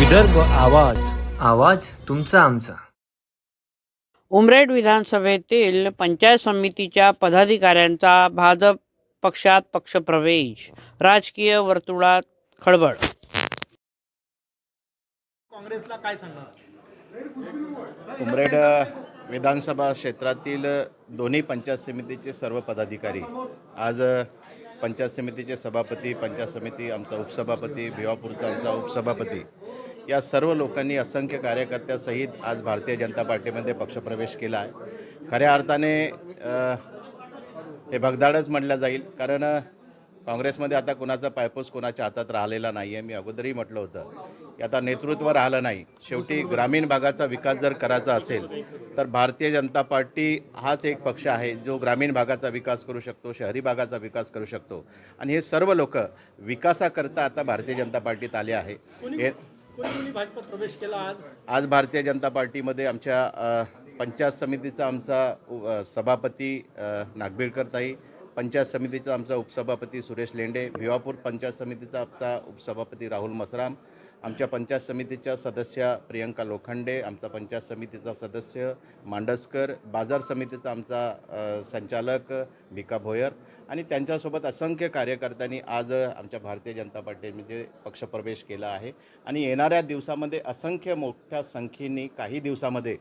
विदर्भ आवाज आवाज तुमचा आमचा. उमरेड विधानसभेतील पंचायत समितीच्या पदाधिकाऱ्यांचा भाजप पक्षात पक्षप्रवेश राजकीय वर्तुळात खळबळ. काँग्रेसला काय सांगणार? उमरेड विधानसभा क्षेत्रातील दोन्ही पंचायत समितीचे सर्व पदाधिकारी. आज पंचायत समितीचे सभापती पंचायत समिती आमचा उपसभापती भिवापूरचा आमचा उपसभापती. या सर्व लोकांनी असंख्य कार्यकर्त्यासहित आज भारतीय जनता पार्टीमध्ये पक्षप्रवेश केला आहे. खऱ्या अर्थाने हे भगदाडच म्हटलं जाईल कारण काँग्रेसमध्ये आता कुणाचा पायपूस कुणाच्या हातात राहिलेला नाही आहे मी अगोदरही म्हटलं होतं. की आता नेतृत्व राहिलं नाही. शेवटी ग्रामीण भागाचा विकास जर करायचा असेल तर भारतीय जनता पार्टी हाच एक पक्ष आहे जो ग्रामीण भागाचा विकास करू शकतो शहरी भागाचा विकास करू शकतो. आणि हे सर्व लोक विकासाकरता आता भारतीय जनता पार्टीत आले आहे. हे भाजपात प्रवेश केला आज? आज भारतीय जनता पार्टीमध्ये आमच्या पंचायत समितीचा आमचा सभापती अ, ताई पंचायत समितीचा आमचा उपसभापती सुरेश लेंडे भिवापूर पंचायत समितीचा आमचा उपसभापती राहुल मसराम आमच्या पंचायत समितीच्या सदस्या प्रियंका लोखंडे आमचा पंचायत समितीचा सदस्य मांडसकर बाजार समितीचा आमचा संचालक भिका भोयर आणि त्यांच्यासोबत असंख्य कार्यकर्त्यांनी आज आमच्या भारतीय जनता पार्टीमध्ये पक्षप्रवेश केला आहे. आणि येणाऱ्या दिवसामध्ये असंख्य मोठ्या संख्येने काही दिवसामध्ये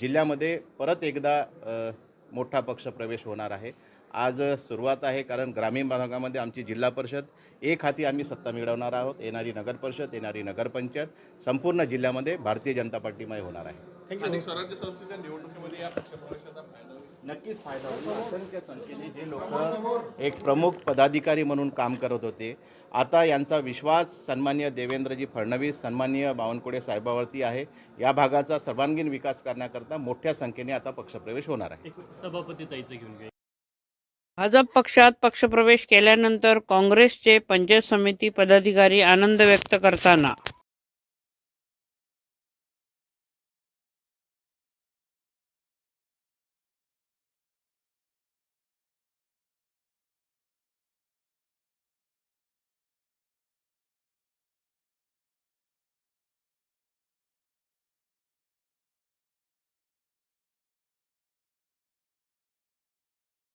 जिल्ह्यामध्ये परत एकदा मोठा मोठा पक्षप्रवेश होणार आहे. आज सुरुवात आहे कारण ग्रामीण भागामध्ये आमची जिल्हा परिषद एक हाती आम्ही सत्ता मिळवणार आहोत. येणारी नगर परिषद येणारी नगरपंचायत संपूर्ण जिल्ह्यामध्ये भारतीय जनता पार्टीमय होणार आहे. नक्कीच फायदा होईल. असंख्य संख्येने जे लोक एक प्रमुख पदाधिकारी म्हणून काम करत होते. आता यांचा विश्वास सन्मान्य देवेंद्रजी फडणवीस सन्मान्य बावनकुळे साहेबावरती आहे. या भागाचा सर्वांगीण विकास करण्याकरता मोठ्या संख्येने आता पक्षप्रवेश होणार आहे. भाजप पक्षात पक्षप्रवेश केल्यानंतर काँग्रेसचे पंचायत समिती पदाधिकारी आनंद व्यक्त करताना